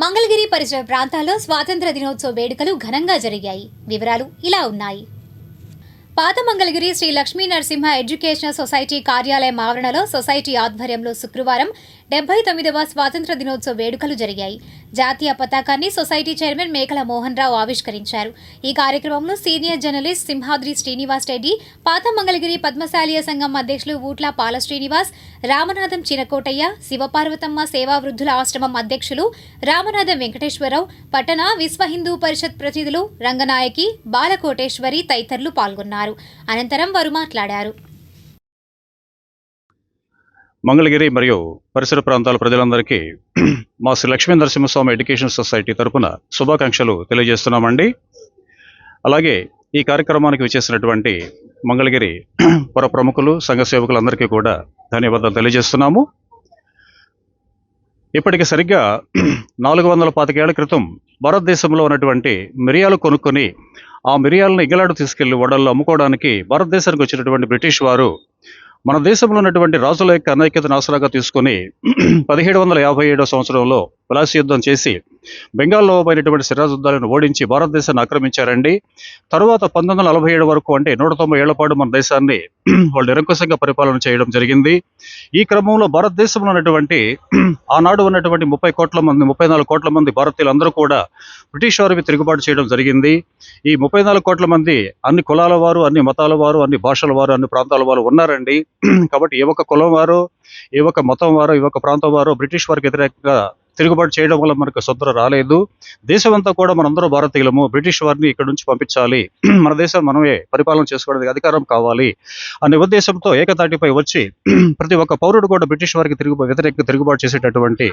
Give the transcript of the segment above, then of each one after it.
మంగళగిరి పరిసర ప్రాంతాల్లో స్వాతంత్ర దినోత్సవ వేడుకలు ఘనంగా జరిగాయి. వివరాలు ఇలా ఉన్నాయి. పాత మంగళగిరి శ్రీ లక్ష్మీ నరసింహ ఎడ్యుకేషనల్ సొసైటీ కార్యాలయం ఆవరణలో సొసైటీ ఆధ్వర్యంలో శుక్రవారం డెబ్బై తొమ్మిదవ స్వాతంత్ర దినోత్సవ వేడుకలు జరిగాయి. జాతీయ పతాకాన్ని సొసైటీ చైర్మన్ మేకల మోహన్ రావు ఆవిష్కరించారు. ఈ కార్యక్రమంలో సీనియర్ జర్నలిస్ట్ సింహాద్రి శ్రీనివాస్ రెడ్డి పాత మంగళగిరి పద్మశాలీయ సంఘం అధ్యక్షులు ఊట్ల పాల శ్రీనివాస్ రామనాథం చినకోటయ్య శివపార్వతమ్మ సేవా వృద్ధుల ఆశ్రమం అధ్యక్షులు రామనాథం వెంకటేశ్వరరావు పట్టణ విశ్వ హిందూ పరిషత్ ప్రతినిధులు రంగనాయకి బాలకోటేశ్వరి తదితరులు పాల్గొన్నారు. అనంతరం వారు మాట్లాడారు. మంగళగిరి మరియు పరిసర ప్రాంతాల ప్రజలందరికీ మా శ్రీ లక్ష్మీ నరసింహస్వామి ఎడ్యుకేషన్ సొసైటీ తరపున శుభాకాంక్షలు తెలియజేస్తున్నామండి. అలాగే ఈ కార్యక్రమానికి విచ్చేసినటువంటి మంగళగిరి పుర ప్రముఖులు సంఘ సేవకులందరికీ కూడా ధన్యవాదాలు తెలియజేస్తున్నాము. ఇప్పటికి సరిగ్గా నాలుగు వందల పాతికేళ్ళ క్రితం భారతదేశంలో ఉన్నటువంటి మిరియాలు కొనుక్కొని ఆ మిరియాలను ఇగలాడు తీసుకెళ్ళి వడల్లో అమ్ముకోవడానికి భారతదేశానికి వచ్చినటువంటి బ్రిటిష్ వారు మన దేశంలో ఉన్నటువంటి రాజుల యొక్క అనైక్యతను ఆసరాగా తీసుకొని పదిహేడు వందల యాభై ఏడో సంవత్సరంలో ప్లాసీ యుద్ధం చేసి బెంగాల్లో పోయినటువంటి సిరాజుద్దాలను ఓడించి భారతదేశాన్ని ఆక్రమించారండి. తరువాత పంతొమ్మిది వందల నలభై ఏడు వరకు అంటే నూట తొంభై ఏళ్ళ పాటు మన దేశాన్ని వాళ్ళు నిరంకుశంగా పరిపాలన చేయడం జరిగింది. ఈ క్రమంలో భారతదేశంలో ఉన్నటువంటి ఆనాడు ఉన్నటువంటి ముప్పై కోట్ల మంది ముప్పై నాలుగు కోట్ల మంది భారతీయులందరూ కూడా బ్రిటిష్ వారికి తిరుగుబాటు చేయడం జరిగింది. ఈ ముప్పై నాలుగు కోట్ల మంది అన్ని కులాల వారు అన్ని మతాల వారు అన్ని భాషల వారు అన్ని ప్రాంతాల వారు ఉన్నారండి. కాబట్టి ఏ ఒక్క కులం వారు ఏ ఒక్క మతం వారు ఏ ఒక్క ప్రాంతం వారు బ్రిటిష్ వారికి వ్యతిరేకంగా తిరుగుబాటు చేయడం వల్ల మనకు సొంత రాలేదు. దేశమంతా కూడా మనందరూ భారతీయులము. బ్రిటిష్ వారిని ఇక్కడ నుంచి పంపించాలి. మన దేశం మనమే పరిపాలన చేసుకోవడానికి అధికారం కావాలి అనే ఉద్దేశంతో ఏకతాటిపై వచ్చి ప్రతి ఒక్క పౌరుడు కూడా బ్రిటిష్ వారికి తిరుగు వ్యతిరేకంగా తిరుగుబాటు చేసేటటువంటి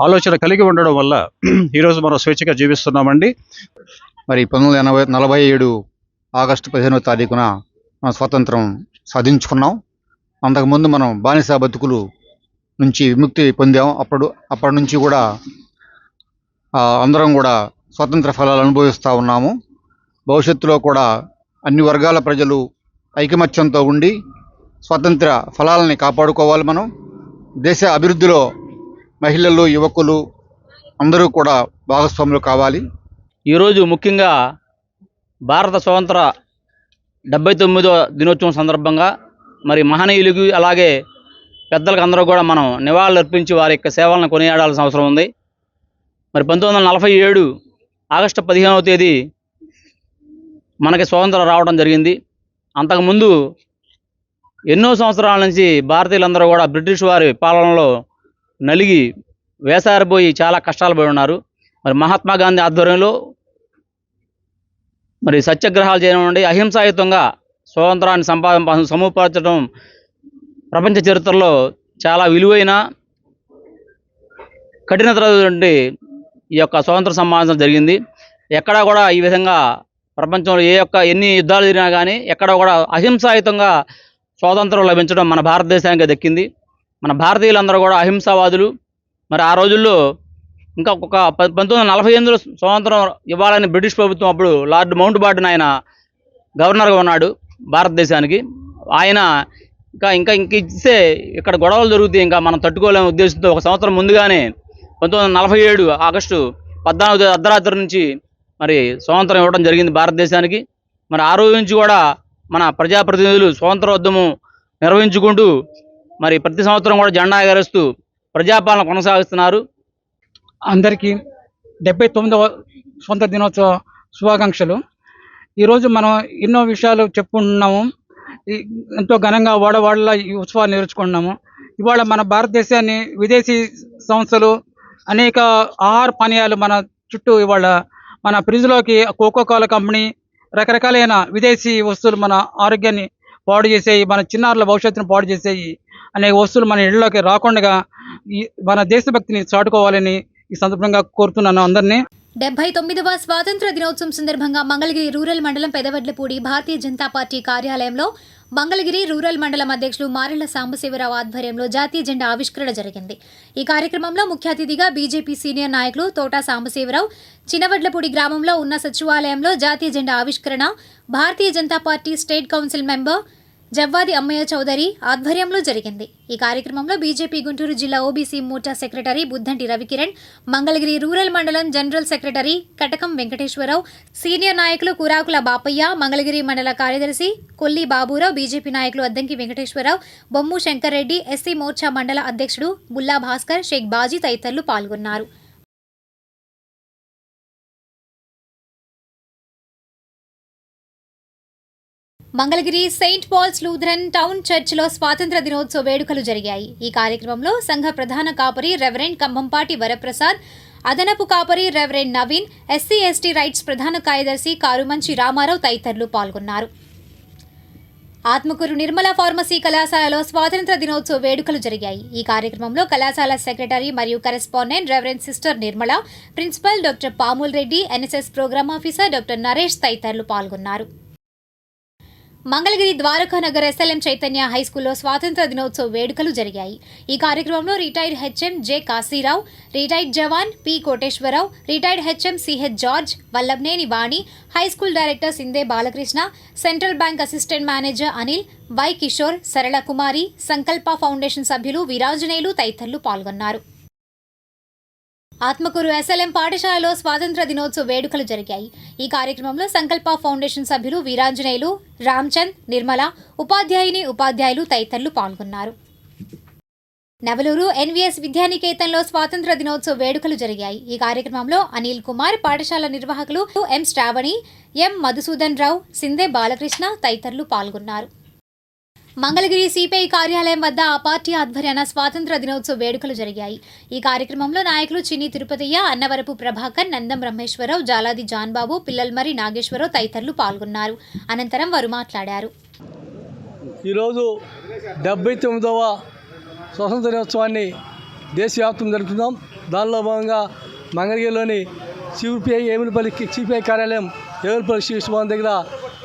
ఆలోచన కలిగి ఉండడం వల్ల ఈరోజు మనం స్వేచ్ఛగా జీవిస్తున్నామండి. మరి పంతొమ్మిది ఎనభై నలభై ఏడు ఆగస్టు పదిహేనవ తారీఖున మనం స్వాతంత్రం సాధించుకున్నాం. అంతకుముందు మనం బానిస బతుకులు నుంచి విముక్తి పొందాం. అప్పుడు అప్పటి నుంచి కూడా అందరం కూడా స్వతంత్ర ఫలాలు అనుభవిస్తూ ఉన్నాము. భవిష్యత్తులో కూడా అన్ని వర్గాల ప్రజలు ఐకమత్యంతో ఉండి స్వతంత్ర ఫలాలని కాపాడుకోవాలి మనం. దేశ అభివృద్ధిలో మహిళలు యువకులు అందరూ కూడా భాగస్వాములు కావాలి. ఈరోజు ముఖ్యంగా భారత స్వతంత్ర డెబ్బై తొమ్మిదో దినోత్సవం సందర్భంగా మరి మహనీయులకి అలాగే పెద్దలకు అందరూ కూడా మనం నివాళులు అర్పించి వారి యొక్క సేవలను కొనియాడాల్సిన అవసరం ఉంది. మరి పంతొమ్మిది వందల నలభై ఏడు ఆగస్టు పదిహేనవ తేదీ మనకి స్వాతంత్రం రావడం జరిగింది. అంతకుముందు ఎన్నో సంవత్సరాల నుంచి భారతీయులందరూ కూడా బ్రిటిష్ వారి పాలనలో నలిగి వేసారిపోయి చాలా కష్టాలు పడి ఉన్నారు. మరి మహాత్మా గాంధీ ఆధ్వర్యంలో మరి సత్యాగ్రహాలు చేయడం నుండి అహింసాయుతంగా స్వాతంత్రాన్ని సంపాదన సముపార్చడం ప్రపంచ చరిత్రలో చాలా విలువైన కఠినతరటువంటి ఈ యొక్క స్వాతంత్ర సమావేశం జరిగింది. ఎక్కడా కూడా ఈ విధంగా ప్రపంచంలో ఏ యొక్క ఎన్ని యుద్ధాలు జరిగినా కానీ ఎక్కడ కూడా అహింసాయుతంగా స్వాతంత్రం లభించడం మన భారతదేశానికి దక్కింది. మన భారతీయులందరూ కూడా అహింసావాదులు. మరి ఆ రోజుల్లో ఇంకా ఒక పంతొమ్మిది వందల నలభై ఎనిమిదిలో స్వాతంత్రం ఇవ్వాలని బ్రిటిష్ ప్రభుత్వం అప్పుడు లార్డ్ మౌంట్ బాటన్ ఆయన గవర్నర్గా ఉన్నాడు భారతదేశానికి. ఆయన ఇంకా ఇంకా ఇంక ఇస్తే ఇక్కడ గొడవలు జరుగుతాయి ఇంకా మనం తట్టుకోలేని ఉద్దేశంతో ఒక సంవత్సరం ముందుగానే పంతొమ్మిది వందల నలభై ఏడు ఆగస్టు పద్నాలుగు అర్ధరాత్రి నుంచి మరి స్వాతంత్రం ఇవ్వడం జరిగింది భారతదేశానికి. మరి ఆ రోజు నుంచి కూడా మన ప్రజాప్రతినిధులు స్వాతంత్ర ఉద్యమం నిర్వహించుకుంటూ మరి ప్రతి సంవత్సరం కూడా జెండా ఎగరేస్తూ ప్రజాపాలన కొనసాగిస్తున్నారు. అందరికీ డెబ్బై తొమ్మిదవ స్వంత దినోత్సవ శుభాకాంక్షలు. ఈరోజు మనం ఎన్నో విషయాలు చెప్పుకుంటున్నాము. ఎంతో ఘనంగా వాడవాడల ఈ ఉత్సవాలు నేర్చుకున్నాము ఇవాళ మన భారతదేశాన్ని విదేశీ సంస్థలు అనేక ఆహార పానీయాలు మన చుట్టూ ఇవాళ మన ఫ్రిడ్జ్లోకి కోకో కోలా కంపెనీ రకరకాలైన విదేశీ వస్తువులు మన ఆరోగ్యాన్ని పాడు చేసేవి మన చిన్నారుల భవిష్యత్తును పాడు చేసేవి అనేక వస్తువులు మన ఇళ్ళలోకి రాకుండా ఈ మన దేశభక్తిని చాటుకోవాలని ఈ సందర్భంగా కోరుతున్నాను అందరినీ. డెబ్బై తొమ్మిదవ స్వాతంత్ర దినోత్సవం సందర్భంగా మంగళగిరి రూరల్ మండలం పెదవడ్లపూడి భారతీయ జనతా పార్టీ కార్యాలయంలో మంగళగిరి రూరల్ మండలం అధ్యక్షులు మారెళ్ళ సాంబశివరావు ఆధ్వర్యంలో జాతీయ జెండా ఆవిష్కరణ జరిగింది. ఈ కార్యక్రమంలో ముఖ్య అతిథిగా బీజేపీ సీనియర్ నాయకులు తోటా సాంబశివరావు చినవడ్లపూడి గ్రామంలో ఉన్న సచివాలయంలో జాతీయ జెండా ఆవిష్కరణ Bharatiya Janata Party state council member Javvadi Ammayya Chowdary ఆధ్వర్యంలో జరిగింది. ఈ కార్యక్రమంలో బీజేపీ గుంటూరు జిల్లా OBC Morcha secretary Buddanti Ravikiran Mangalagiri rural మండలం general secretary Katakam Venkateswararao senior నాయకులు కురాకుల బాపయ్య మంగళగిరి మండల కార్యదర్శి కొల్లి బాబురావు బీజేపీ నాయకులు అద్దంకి వెంకటేశ్వరరావు బొమ్ము శంకర్రెడ్డి ఎస్సీ మోర్చా మండల అధ్యక్షుడు బుల్లా భాస్కర్ షేక్ బాజీ తదితరులు పాల్గొన్నారు. Mangalagiri saint Paul's Lutheran town చర్చిలో స్వాతంత్ర దినోత్సవ వేడుకలు జరిగాయి. ఈ కార్యక్రమంలో సంఘ ప్రధాన కాపరి రెవరెండ్ కంభంపాటి వరప్రసాద్ అదనపు కాపరి reverend Naveen SC ST rights ప్రధాన కార్యదర్శి కారుమంచి రామారావు తదితరులు పాల్గొన్నారు. ఆత్మకూరు నిర్మల ఫార్మసీ కళాశాలలో స్వాతంత్ర దినోత్సవ వేడుకలు జరిగాయి. ఈ కార్యక్రమంలో కళాశాల సెక్రటరీ మరియు correspondent reverend sister Nirmala principal doctor Pamul Reddy NSS program officer doctor Naresh తదితరులు పాల్గొన్నారు. మంగళగిరి ద్వారకా నగర్ ఎస్ఎల్ఎం చైతన్య హై స్కూల్లో స్వాతంత్ర దినోత్సవ వేడుకలు జరిగాయి. ఈ కార్యక్రమంలో retired HM J Kasirao retired jawan P Koteswararao retired HM CH George Vallabhaneni Vani high school director Sinde Balakrishna central bank assistant manager Anil Y Kishore Sarala Kumari Sankalpa foundation సభ్యులు విరాజనేయులు తదితరులు పాల్గొన్నారు. ఆత్మకూరు ఎస్ఎల్ఎం పాఠశాలలో స్వాతంత్ర దినోత్సవ వేడుకలు జరిగాయి. ఈ కార్యక్రమంలో సంకల్ప ఫౌండేషన్ సభ్యులు వీరాంజనేయులు రామ్చంద్ నిర్మల ఉపాధ్యాయుని ఉపాధ్యాయులు తదితరులు పాల్గొన్నారు. నవలూరు ఎన్వీఎస్ విద్యానికేతన్లో స్వాతంత్ర దినోత్సవ వేడుకలు జరిగాయి. ఈ కార్యక్రమంలో అనిల్ కుమార్ పాఠశాల నిర్వాహకులు ఎం శ్రావణి ఎం మధుసూదన్ రావు సిందే బాలకృష్ణ తదితరులు పాల్గొన్నారు. మంగళగిరి సిపిఐ కార్యాలయం వద్ద ఆ పార్టీ ఆధ్వర్యాన స్వాతంత్ర దినోత్సవ వేడుకలు జరిగాయి. ఈ కార్యక్రమంలో నాయకులు చిన్ని తిరుపతయ్య అన్నవరపు ప్రభాకర్ నందం బ్రహ్మేశ్వరరావు జాలాది జాన్బాబు పిల్లల్మరి నాగేశ్వరరావు తదితరులు పాల్గొన్నారు. అనంతరం వారు మాట్లాడారు. ఈరోజు డెబ్బై తొమ్మిదవ స్వాతంత్ర దినోత్సవాన్ని దేశవ్యాప్తం జరుపుతున్నాం. దానిలో భాగంగా మంగళగిరిలోని సిపిఐ ఏమిలిపల్లి సిపిఐ కార్యాలయం ఏమిలిపల్లి శ్రీభవన్ దగ్గర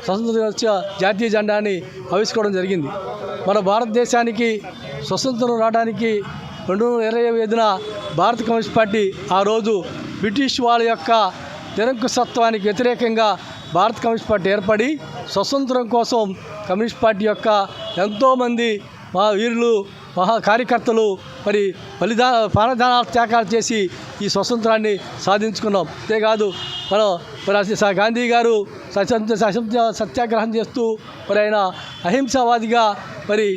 స్వతంత్ర దినోత్సవ జాతీయ జెండాని ఆవిష్కోవడం జరిగింది. మన భారతదేశానికి స్వతంత్రం రావడానికి రెండు వందల ఇరవై ఐదున భారత కమ్యూనిస్ట్ పార్టీ ఆ రోజు బ్రిటిష్ వాళ్ళ యొక్క నిరంకుశత్వానికి వ్యతిరేకంగా భారత కమ్యూనిస్ట్ పార్టీ ఏర్పడి స్వతంత్రం కోసం కమ్యూనిస్ట్ పార్టీ యొక్క ఎంతోమంది మా వీరులు మహా కార్యకర్తలు మరి బలిదా ప్రాణదానాలు త్యాగాలు చేసి ఈ స్వతంత్రాన్ని సాధించుకున్నాం. అంతేకాదు మనం మరి గాంధీ గారు సత్యాగ్రహం చేస్తూ మరి ఆయన అహింసావాదిగా మరి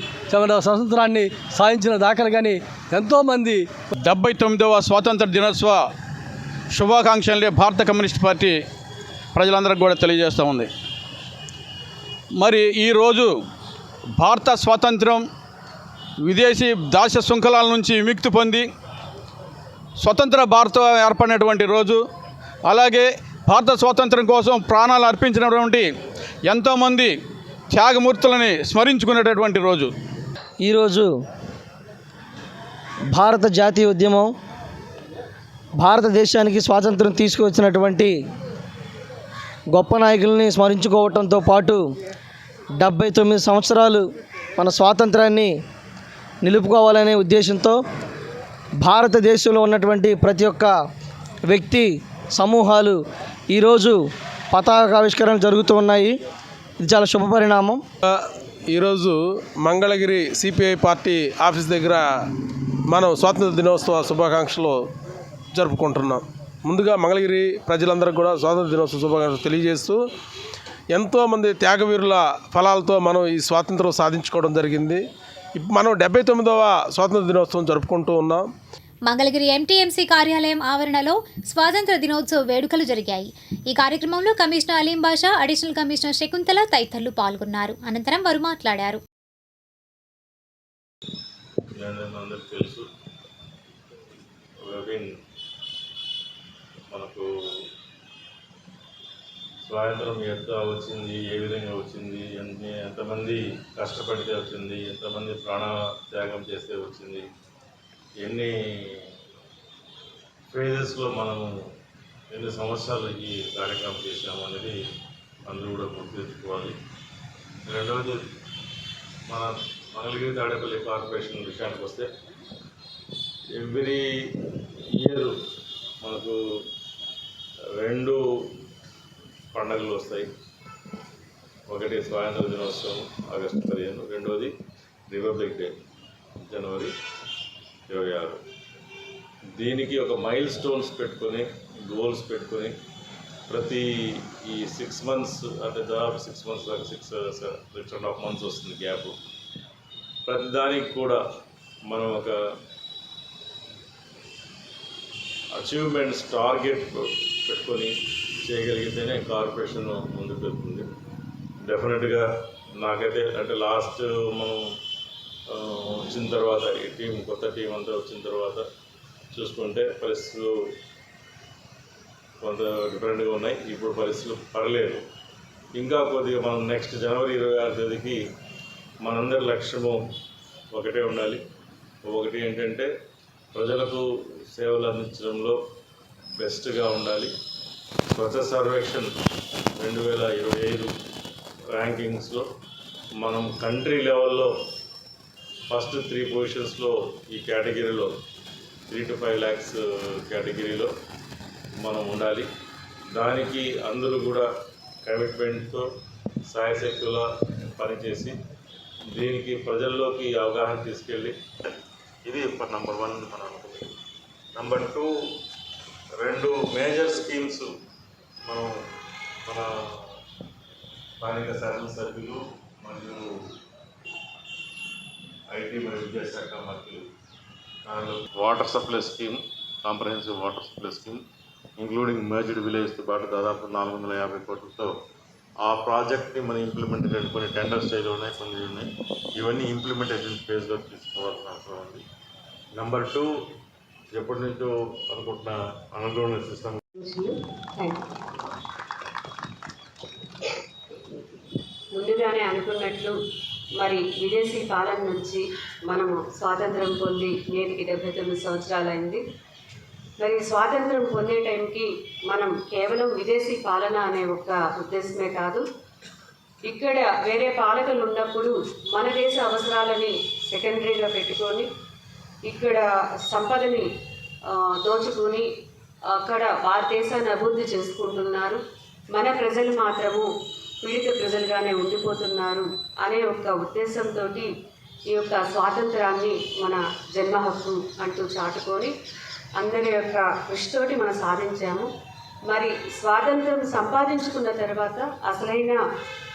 మన స్వతంత్రాన్ని సాధించిన దాఖలు కానీ ఎంతోమంది డెబ్బై తొమ్మిదవ స్వాతంత్ర దినోత్సవ శుభాకాంక్షలే భారత కమ్యూనిస్ట్ పార్టీ ప్రజలందరికీ కూడా తెలియజేస్తూ ఉంది. మరి ఈరోజు భారత స్వాతంత్రం విదేశీ దాస్య శృంఖలాల నుంచి విముక్తి పొంది స్వతంత్ర భారత ఏర్పడినటువంటి రోజు అలాగే భారత స్వాతంత్రం కోసం ప్రాణాలు అర్పించినటువంటి ఎంతోమంది త్యాగమూర్తులని స్మరించుకునేటటువంటి రోజు. ఈరోజు భారత జాతీయ ఉద్యమం భారతదేశానికి స్వాతంత్రం తీసుకువచ్చినటువంటి గొప్ప నాయకుల్ని స్మరించుకోవటంతో పాటు డెబ్బై తొమ్మిది సంవత్సరాలు మన స్వాతంత్రాన్ని నిలుపుకోవాలనే ఉద్దేశంతో భారతదేశంలో ఉన్నటువంటి ప్రతి ఒక్క వ్యక్తి సమూహాలు ఈరోజు పతాకావిష్కరణలు జరుగుతూ ఉన్నాయి. ఇది చాలా శుభ పరిణామం. ఈరోజు మంగళగిరి సిపిఐ పార్టీ ఆఫీస్ దగ్గర మనం స్వాతంత్ర దినోత్సవ శుభాకాంక్షలు జరుపుకుంటున్నాం. ముందుగా మంగళగిరి ప్రజలందరికీ కూడా స్వాతంత్ర దినోత్సవ శుభాకాంక్షలు తెలియజేస్తూ ఎంతోమంది త్యాగవీరుల ఫలాలతో మనం ఈ స్వాతంత్రం సాధించుకోవడం జరిగింది. మనం డెబ్బై తొమ్మిదవ స్వాతంత్ర దినోత్సవం జరుపుకుంటూ ఉన్నాం. మంగళగిరి ఎంటీఎంసీ కార్యాలయం ఆవరణలో స్వాతంత్ర దినోత్సవ వేడుకలు జరిగాయి. ఈ కార్యక్రమంలో commissioner Aleem Basha additional commissioner Shakuntala తదితరులు పాల్గొన్నారు. అనంతరం వారు మాట్లాడారు. తెలుసు రవీన్ మనకు స్వాతంత్రం ఎట్లా వచ్చింది ఏ విధంగా వచ్చింది ఎన్ని ఎంతమంది కష్టపడితే వచ్చింది ఎంతమంది ప్రాణ త్యాగం చేస్తే వచ్చింది ఎన్ని ఫేజెస్లో మనము ఎన్ని సంవత్సరాలు ఈ కార్యక్రమం చేసాము అనేది అందరూ కూడా గుర్తుంచుకోవాలి రెండవది మన మంగళగిరి తాడేపల్లి కార్పొరేషన్ విషయానికి వస్తే ఎవ్రీ ఇయర్ మనకు రెండు పండగలు వస్తాయి. ఒకటి స్వాతంత్ర దినోత్సవం ఆగస్టు పదిహేను. రెండవది రిపబ్లిక్ డే జనవరి ఇరవై ఆరు. దీనికి ఒక మైల్ స్టోన్స్ పెట్టుకొని గోల్స్ పెట్టుకొని ప్రతి ఈ సిక్స్ మంత్స్ అంటే దాదాపు సిక్స్ మంత్స్ దాకా six six and half months వస్తుంది గ్యాప్. ప్రతి దానికి కూడా మనం ఒక అచీవ్మెంట్స్ టార్గెట్ పెట్టుకొని చేయగలిగితేనే కార్పొరేషన్ ముందుకు వెళ్తుంది. డెఫినెట్గా నాకైతే అంటే లాస్ట్ మనం వచ్చిన తర్వాత ఈ టీం కొత్త టీం అంతా వచ్చిన తర్వాత చూసుకుంటే పరిస్థితులు కొంత డిఫరెంట్గా ఉన్నాయి. ఇప్పుడు పరిస్థితులు పర్లేదు ఇంకా కొద్దిగా మనం నెక్స్ట్ జనవరి ఇరవై ఆరు తేదీకి మనందరి లక్ష్యము ఒకటే ఉండాలి. ఒకటి ఏంటంటే ప్రజలకు సేవలు అందించడంలో బెస్ట్గా ఉండాలి. స్వచ్ఛ సర్వేక్షణ్ రెండు వేల ఇరవై ఐదు ర్యాంకింగ్స్లో మనం కంట్రీ లెవెల్లో ఫస్ట్ త్రీ పొజిషన్స్లో ఈ కేటగిరీలో త్రీ టు ఫైవ్ ల్యాక్స్ కేటగిరీలో మనం ఉండాలి. దానికి అందరూ కూడా కమిట్మెంట్తో సాయశక్తులా పనిచేసి దీనికి ప్రజల్లోకి అవగాహన తీసుకెళ్ళి ఇది నంబర్ వన్ మనం అనుకుంది నంబర్ టూ రెండు మేజర్ స్కీమ్స్ మనం మన స్థానిక శాసనసభ్యులు మరియు ఐటీ మరియు విద్యాశాఖ మంత్రులు water supply scheme comprehensive water supply scheme including merged విలేజ్తో పాటు దాదాపు నాలుగు వందల యాభై కోట్లతో ఆ ప్రాజెక్ట్ని మనం ఇంప్లిమెంట్ చేయడం కొన్ని టెండర్ స్టేజ్లో ఉన్నాయి కొన్ని ఉన్నాయి. ఇవన్నీ ఇంప్లిమెంటేషన్ ఫేజ్లో తీసుకోవాల్సిన అవసరం ఉంది. నెంబర్ టూ ఎప్పటి నుంచో అనుకుంటున్న అండర్గ్రౌండ్ సిస్టమ్ ముందుగానే అనుకున్నట్లు మరి విదేశీ పాలన నుంచి మనము స్వాతంత్రం పొంది నేటికి డెబ్బై తొమ్మిది సంవత్సరాలైంది. మరి స్వాతంత్రం పొందే టైంకి మనం కేవలం విదేశీ పాలన అనే ఒక ఉద్దేశమే కాదు ఇక్కడ వేరే పాలకులు ఉన్నప్పుడు మన దేశ అవసరాలని సెకండరీగా పెట్టుకొని ఇక్కడ సంపదని దోచుకుని దోచుకొని అక్కడ భారతదేశాన్ని అభివృద్ధి చేసుకుంటున్నారు. మన ప్రజలు మాత్రము పీడిత ప్రజలుగానే ఉండిపోతున్నారు అనే ఒక ఉద్దేశంతో ఈ యొక్క స్వాతంత్రాన్ని మన జన్మ హక్కు అంటూ చాటుకొని అందరి యొక్క కృషితోటి మనం సాధించాము. మరి స్వాతంత్రం సంపాదించుకున్న తర్వాత అసలైన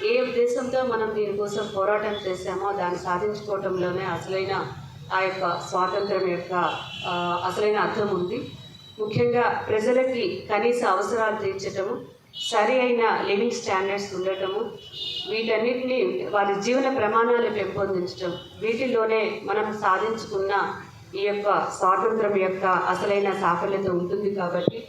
ఏ ఉద్దేశంతో మనం దీనికోసం పోరాటం చేశామో దాన్ని సాధించుకోవటంలోనే అసలైన ఆ యొక్క స్వాతంత్రం యొక్క అసలైన అర్థం ఉంది. ముఖ్యంగా ప్రజలకి కనీస అవసరాలు తీర్చటము సరి అయిన లివింగ్ స్టాండర్డ్స్ ఉండటము వీటన్నిటిని వారి జీవన ప్రమాణాలు పెంపొందించటం వీటిల్లోనే మనం సాధించుకున్న ఈ యొక్క స్వాతంత్రం యొక్క అసలైన సాఫల్యత ఉంటుంది కాబట్టి.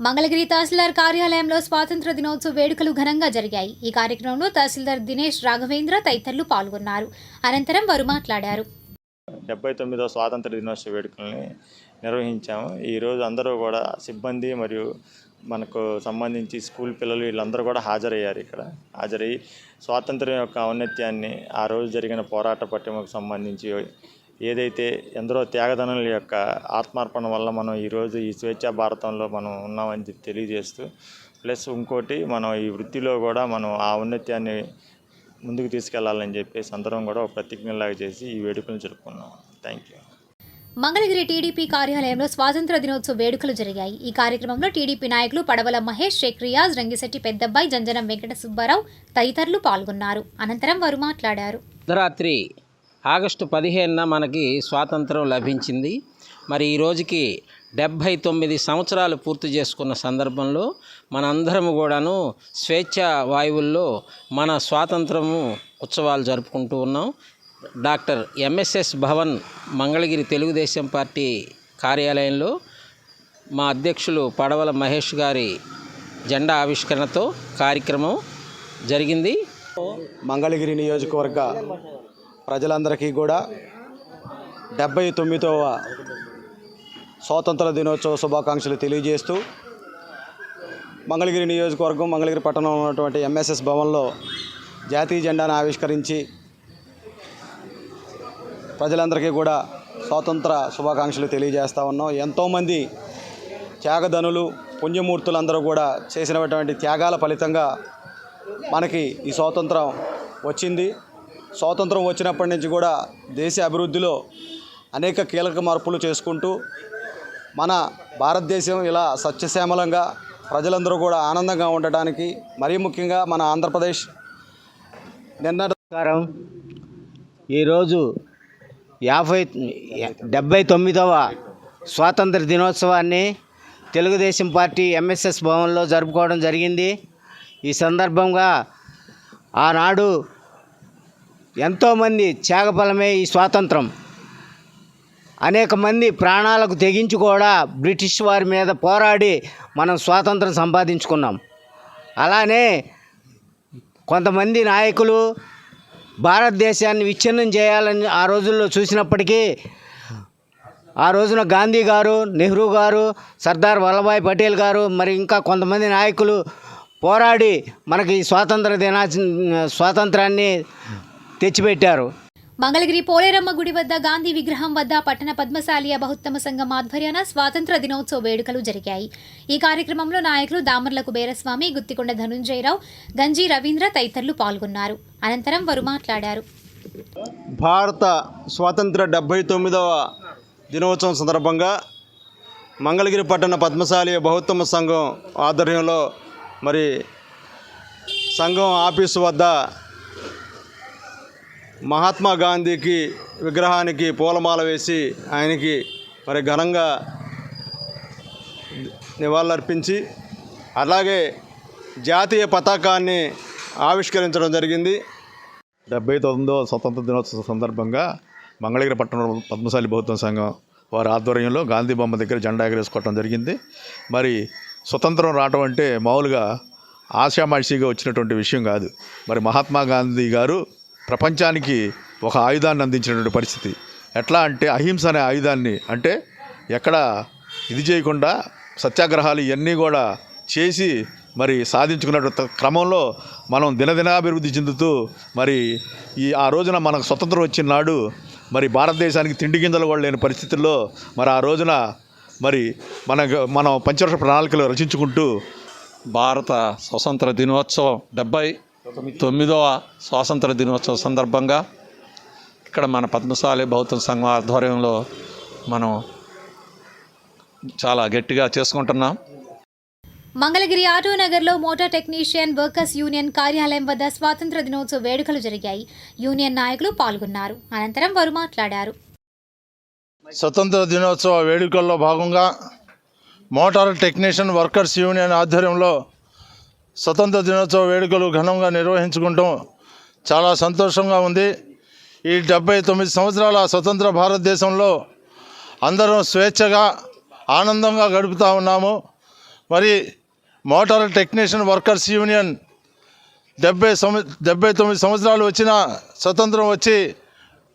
మంగళగిరి తహసీల్దార్ కార్యాలయంలో స్వాతంత్ర దినోత్సవ వేడుకలు ఘనంగా జరిగాయి. ఈ కార్యక్రమంలో తహసీల్దార్ దినేష్ రాఘవేంద్ర తదితరులు పాల్గొన్నారు. అనంతరం వారు మాట్లాడారు. డెబ్బై తొమ్మిదవ స్వాతంత్ర దినోత్సవ వేడుకల్ని నిర్వహించాము. ఈరోజు అందరూ కూడా సిబ్బంది మరియు మనకు సంబంధించి స్కూల్ పిల్లలు వీళ్ళందరూ కూడా హాజరయ్యారు ఇక్కడ. హాజరయ్యి స్వాతంత్ర్యం యొక్క ఔన్నత్యాన్ని ఆ రోజు జరిగిన పోరాట పట్టిమకు సంబంధించి ఏదైతే ఎందరో త్యాగదనుల యొక్క ఆత్మార్పణ వల్ల మనం ఈరోజు ఈ స్వేచ్ఛా భారతంలో మనం ఉన్నామని తెలియజేస్తూ ప్లస్ ఇంకోటి మనం ఈ వృత్తిలో కూడా మనం ఆ ఔన్నత్యాన్ని ముందుకు తీసుకెళ్ళాలని చెప్పేసి అందరం కూడా ఒక ప్రతిజ్ఞలాగా చేసి ఈ వేడుకలు జరుపుకున్నాం. థ్యాంక్ యూ మంగళగిరి టీడీపీ కార్యాలయంలో స్వాతంత్ర దినోత్సవ వేడుకలు జరిగాయి. ఈ కార్యక్రమంలో టీడీపీ నాయకులు పడవల మహేష్ షేక్ రియాజ్ రంగిశెట్టి పెద్దబ్బాయి జంజనం వెంకట సుబ్బారావు తదితరులు పాల్గొన్నారు. అనంతరం వారు మాట్లాడారు. రాత్రి ఆగస్టు పదిహేనున మనకి స్వాతంత్రం లభించింది. మరి ఈ రోజుకి డెబ్భై తొమ్మిది సంవత్సరాలు పూర్తి చేసుకున్న సందర్భంలో మనందరము కూడాను స్వేచ్ఛ వాయువుల్లో మన స్వాతంత్రము ఉత్సవాలు జరుపుకుంటూ ఉన్నాం. Doctor MSS Bhavan Mangalagiri Telugu Desam party కార్యాలయంలో మా అధ్యక్షులు పడవల మహేష్ గారి జెండా ఆవిష్కరణతో కార్యక్రమం జరిగింది. మంగళగిరి నియోజకవర్గ ప్రజలందరికీ కూడా డెబ్బై తొమ్మిదవ స్వాతంత్ర దినోత్సవ శుభాకాంక్షలు తెలియజేస్తూ మంగళగిరి నియోజకవర్గం మంగళగిరి పట్టణంలో ఉన్నటువంటి ఎంఎస్ఎస్ భవన్లో జాతీయ జెండాను ఆవిష్కరించి ప్రజలందరికీ కూడా స్వాతంత్ర శుభాకాంక్షలు తెలియజేస్తూ ఉన్నాం. ఎంతోమంది త్యాగధనులు పుణ్యమూర్తులందరూ కూడా చేసినటువంటి త్యాగాల ఫలితంగా మనకి ఈ స్వాతంత్రం వచ్చింది. స్వాతంత్రం వచ్చినప్పటి నుంచి కూడా దేశ అభివృద్ధిలో అనేక కీలక మార్పులు చేసుకుంటూ మన భారతదేశం ఇలా సత్యశ్యామలంగా ప్రజలందరూ కూడా ఆనందంగా ఉండటానికి మరీ ముఖ్యంగా మన ఆంధ్రప్రదేశ్ నిన్న ఈరోజు యాభై డెబ్బై తొమ్మిదవ స్వాతంత్ర దినోత్సవాన్ని తెలుగుదేశం పార్టీ ఎంఎస్ఎస్ భవన్లో జరుపుకోవడం జరిగింది. ఈ సందర్భంగా ఆనాడు ఎంతోమంది త్యాగఫలమే ఈ స్వాతంత్రం. అనేక మంది ప్రాణాలకు తెగించి కూడా బ్రిటిష్ వారి మీద పోరాడి మనం స్వాతంత్రం సంపాదించుకున్నాం. అలానే కొంతమంది నాయకులు భారతదేశాన్ని విచ్ఛిన్నం చేయాలని ఆ రోజుల్లో చూసినప్పటికీ ఆ రోజున గాంధీ గారు నెహ్రూ గారు సర్దార్ వల్లభాయ్ పటేల్ గారు మరి ఇంకా కొంతమంది నాయకులు పోరాడి మనకి ఈ స్వాతంత్ర దినా స్వాతంత్రాన్ని తెచ్చిపెట్టారు. మంగళగిరి పోలేరమ్మ గుడి వద్ద గాంధీ విగ్రహం వద్ద పట్టణ పద్మశాలియ బహుత్తమ సంఘం ఆధ్వర్యాన స్వాతంత్ర దినోత్సవ వేడుకలు జరిగాయి. ఈ కార్యక్రమంలో నాయకులు దామర్ల కుబేరస్వామి గుత్తికొండ ధనుంజయరావు గంజి రవీంద్ర తదితరులు పాల్గొన్నారు. అనంతరం వారు మాట్లాడారు. భారత స్వాతంత్ర డెబ్భై తొమ్మిదవ దినోత్సవం సందర్భంగా మంగళగిరి పట్టణ పద్మశాలి బహుత్తమ సంఘం ఆధ్వర్యంలో మరి సంఘం ఆఫీసు వద్ద మహాత్మా గాంధీకి విగ్రహానికి పూలమాల వేసి ఆయనకి మరి ఘనంగా నివాళులర్పించి అలాగే జాతీయ పతాకాన్ని ఆవిష్కరించడం జరిగింది. డెబ్బై తొమ్మిదో స్వతంత్ర దినోత్సవ సందర్భంగా మంగళగిరి పట్టణం పద్మశాలి బౌద్ధ సంఘం వారి ఆధ్వర్యంలో గాంధీ బొమ్మ దగ్గర జెండా ఎగరేసుకోవటం జరిగింది. మరి స్వతంత్రం రావటం అంటే మామూలుగా ఆశామాషిగా వచ్చినటువంటి విషయం కాదు. మరి మహాత్మా గాంధీ గారు ప్రపంచానికి ఒక ఆయుధాన్ని అందించినటువంటి పరిస్థితి. ఎట్లా అంటే అహింస అనే ఆయుధాన్ని అంటే ఎక్కడ ఇది చేయకుండా సత్యాగ్రహాలు ఇవన్నీ కూడా చేసి మరి సాధించుకున్న క్రమంలో మనం దినదినాభివృద్ధి చెందుతూ మరి ఈ ఆ రోజున మనకు స్వతంత్రం వచ్చిన నాడు మరి భారతదేశానికి తిండి గింజలు కూడా లేని పరిస్థితుల్లో మరి ఆ రోజున మరి మన మనం పంచవర్ష ప్రణాళికలు రచించుకుంటూ భారత స్వతంత్ర దినోత్సవం డెబ్బై తొమ్మిదవ స్వాతంత్ర దినోత్సవం సందర్భంగా ఇక్కడ మన పద్మశాలి బౌద్ధ సంఘం ఆధ్వర్యంలో మనం చాలా గట్టిగా చేసుకుంటున్నాం. మంగళగిరి ఆటో నగర్లో మోటార్ టెక్నీషియన్ వర్కర్స్ యూనియన్ కార్యాలయం వద్ద స్వాతంత్ర దినోత్సవ వేడుకలు జరిగాయి. యూనియన్ నాయకులు పాల్గొన్నారు. అనంతరం వారు మాట్లాడారు. స్వతంత్ర దినోత్సవ వేడుకల్లో భాగంగా మోటార్ టెక్నీషియన్ వర్కర్స్ యూనియన్ ఆధ్వర్యంలో స్వతంత్ర దినోత్సవ వేడుకలు ఘనంగా నిర్వహించుకుంటాం చాలా సంతోషంగా ఉంది. ఈ డెబ్బై తొమ్మిది సంవత్సరాల స్వతంత్ర భారతదేశంలో అందరం స్వేచ్ఛగా ఆనందంగా గడుపుతూ ఉన్నాము. మరి మోటార్ టెక్నీషియన్ వర్కర్స్ యూనియన్ డెబ్బై డెబ్బై తొమ్మిది సంవత్సరాలు వచ్చిన స్వతంత్రం వచ్చి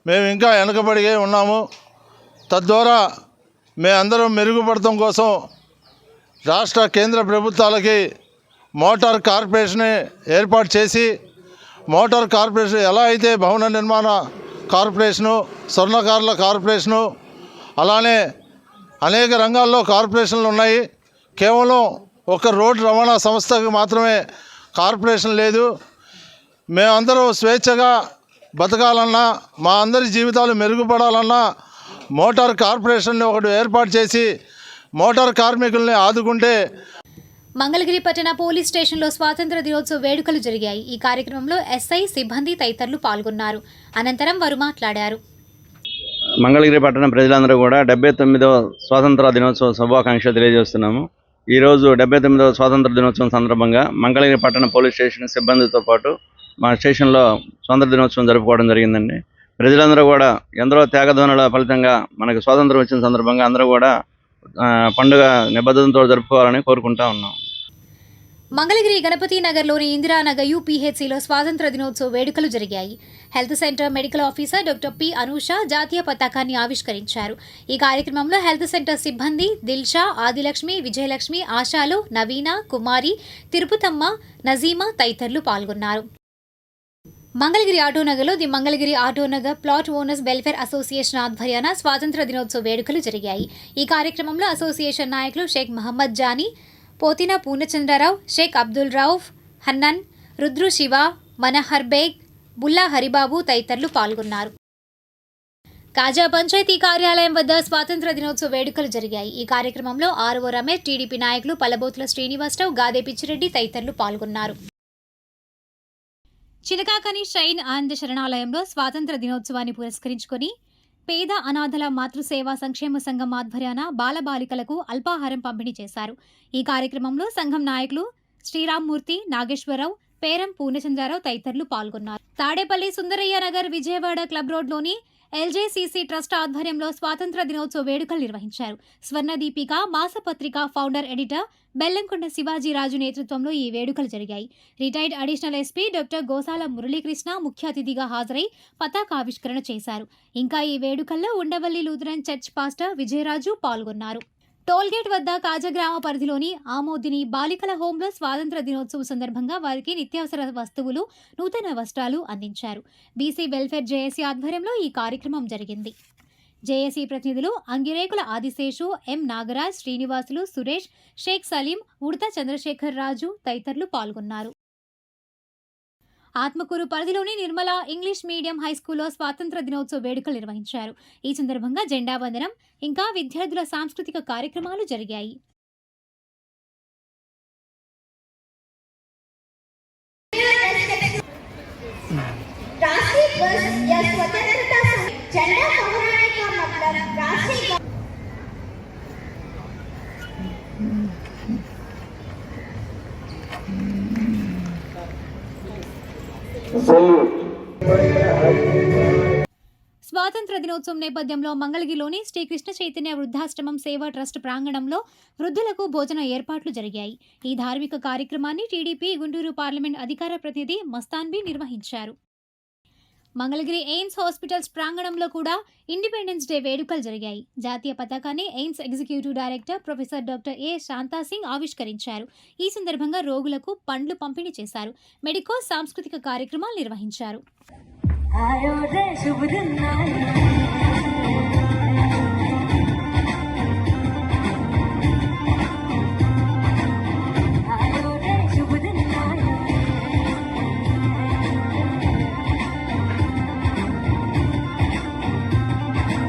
మేము ఇంకా వెనకబడిగే ఉన్నాము. తద్వారా మేమందరం మెరుగుపడటం కోసం రాష్ట్ర కేంద్ర ప్రభుత్వాలకి మోటార్ కార్పొరేషన్ ఏర్పాటు చేసి మోటార్ కార్పొరేషన్ ఎలా అయితే భవన నిర్మాణ కార్పొరేషను స్వర్ణకారుల కార్పొరేషను అలానే అనేక రంగాల్లో కార్పొరేషన్లు ఉన్నాయి. కేవలం ఒక రోడ్డు రవాణా సంస్థకు మాత్రమే కార్పొరేషన్ లేదు. మేమందరం స్వేచ్ఛగా బతకాలన్నా మా అందరి జీవితాలు మెరుగుపడాలన్నా మోటార్ కార్పొరేషన్ని ఒకటి ఏర్పాటు చేసి మోటార్ కార్మికుల్ని ఆదుకుంటే మంగళగిరి పట్టణ పోలీస్ స్టేషన్లో స్వాతంత్ర దినోత్సవ వేడుకలు జరిగాయి. ఈ కార్యక్రమంలో ఎస్ఐ సిబ్బంది తదితరులు పాల్గొన్నారు. అనంతరం వారు మాట్లాడారు. మంగళగిరి పట్టణ ప్రజలందరూ కూడా డెబ్బై తొమ్మిదవ స్వాతంత్ర దినోత్సవ శుభాకాంక్షలు తెలియజేస్తున్నాము. ఈరోజు డెబ్బై తొమ్మిదవ స్వాతంత్ర దినోత్సవం సందర్భంగా మంగళగిరి పట్టణ పోలీస్ స్టేషన్ సిబ్బందితో పాటు మా స్టేషన్లో స్వాతంత్ర దినోత్సవం జరుపుకోవడం జరిగిందండి. ప్రజలందరూ కూడా ఎందరో త్యాగధ్వనుల ఫలితంగా మనకు స్వాతంత్రం వచ్చిన సందర్భంగా అందరూ కూడా పండుగ నిబద్ధతతో జరుపుకోవాలని కోరుకుంటా ఉన్నాం. మంగళగిరి గణపతి నగర్లోని ఇందిరానగర్ యూపీహెచ్సిలో స్వాతంత్ర దినోత్సవ వేడుకలు జరిగాయి. Health centre medical officer doctor P Anusha జాతీయ పతాకాన్ని ఆవిష్కరించారు. ఈ కార్యక్రమంలో హెల్త్ సెంటర్ సిబ్బంది దిల్షా ఆదిలక్ష్మి విజయలక్ష్మి ఆశాలు నవీన కుమారి తిరుపతమ్మ నజీమా తదితరులు పాల్గొన్నారు. Mangalagiri ఆటోనగర్లో the Mangalagiri Autonagar plot owners welfare association ఆధ్వర్యాన స్వాతంత్ర దినోత్సవ వేడుకలు జరిగాయి. ఈ కార్యక్రమంలో అసోసియేషన్ నాయకులు షేక్ మహమ్మద్ జానీ పోతిన పూర్ణచంద్రరావు షేక్ అబ్దుల్ రౌఫ్ హన్నన్ రుద్రు శివ మనహర్ బేగ్ బుల్లా హరిబాబు తదితరులు పాల్గొన్నారు. కాజా పంచాయతీ కార్యాలయం వద్ద స్వాతంత్ర దినోత్సవ వేడుకలు జరిగాయి. ఈ కార్యక్రమంలో ఆర్ఓ రమేష్ టీడీపీ నాయకులు పలబోతుల శ్రీనివాసరావు గాదే పిచ్చిరెడ్డి తదితరులు పాల్గొన్నారు. చిలకాకని షైన్ ఆనంద శరణాలయంలో స్వాతంత్ర దినోత్సవాన్ని పురస్కరించుకొని పేద అనాథల మాతృసేవా సంక్షేమ సంఘం ఆధ్వర్యాన బాలబాలికలకు అల్పాహారం పంపిణీ చేశారు. ఈ కార్యక్రమంలో సంఘం నాయకులు శ్రీరామ్మూర్తి నాగేశ్వరరావు పేరం పూర్ణచంద్రారావు తదితరులు పాల్గొన్నారు. తాడేపల్లి సుందరయ్య నగర్ విజయవాడ క్లబ్ రోడ్లోని ఎల్జేసీసీ ట్రస్ట్ ఆధ్వర్యంలో స్వాతంత్ర దినోత్సవ వేడుకలు నిర్వహించారు. స్వర్ణ దీపిక మాసపత్రిక ఫౌండర్ ఎడిటర్ బెల్లంకొండ శివాజీరాజు నేతృత్వంలో ఈ వేడుకలు జరిగాయి. Retired additional SP doctor Gosala Muralikrishna ముఖ్య అతిథిగా హాజరై పతాకావిష్కరణ చేశారు. ఇంకా ఈ వేడుకల్లో Undavalli Lutheran church pastor Vijayaraju పాల్గొన్నారు. టోల్గేట్ వద్ద కాజగ్రామ పరిధిలోని ఆమోదిని బాలికల హోంలో స్వాతంత్ర దినోత్సవం సందర్భంగా వారికి నిత్యావసర వస్తువులు నూతన వస్త్రాలు అందించారు. బీసీ వెల్ఫేర్ జేఏసీ ఆధ్వర్యంలో ఈ కార్యక్రమం జరిగింది. జేఏసీ ప్రతినిధులు అంగిరేకుల ఆదిశేషు ఎం నాగరాజ్ శ్రీనివాసులు సురేష్ షేక్ సలీం ఉడత చంద్రశేఖర్ రాజు తదితరులు పాల్గొన్నారు. ఆత్మకూరు పరిధిలోని నిర్మల ఇంగ్లీష్ మీడియం హై స్కూల్లో స్వాతంత్ర దినోత్సవ వేడుకలు నిర్వహించారు ఈ సందర్భంగా జెండా వందనం ఇంకా విద్యార్థుల సాంస్కృతిక కార్యక్రమాలు జరిగాయి Mm-hmm. స్వాతంత్ర దినోత్సవం నేపథ్యంలో మంగళగిరిలోని శ్రీకృష్ణ చైతన్య వృద్ధాశ్రమం సేవా ట్రస్ట్ ప్రాంగణంలో వృద్ధులకు భోజన ఏర్పాట్లు జరిగాయి. ఈ ధార్మిక కార్యక్రమాన్ని టీడీపీ గుంటూరు పార్లమెంట్ అధికార ప్రతినిధి మస్తాన్బీ నిర్వహించారు. మంగళగిరి ఎయిమ్స్ హాస్పిటల్స్ ప్రాంగణంలో కూడా ఇండిపెండెన్స్ డే వేడుకలు జరిగాయి. జాతీయ పతాకాన్ని AIIMS executive director professor doctor A Shantasingh ఆవిష్కరించారు. ఈ సందర్భంగా రోగులకు పండ్లు పంపిణీ చేశారు. మెడికో సాంస్కృతిక కార్యక్రమాలు నిర్వహించారు.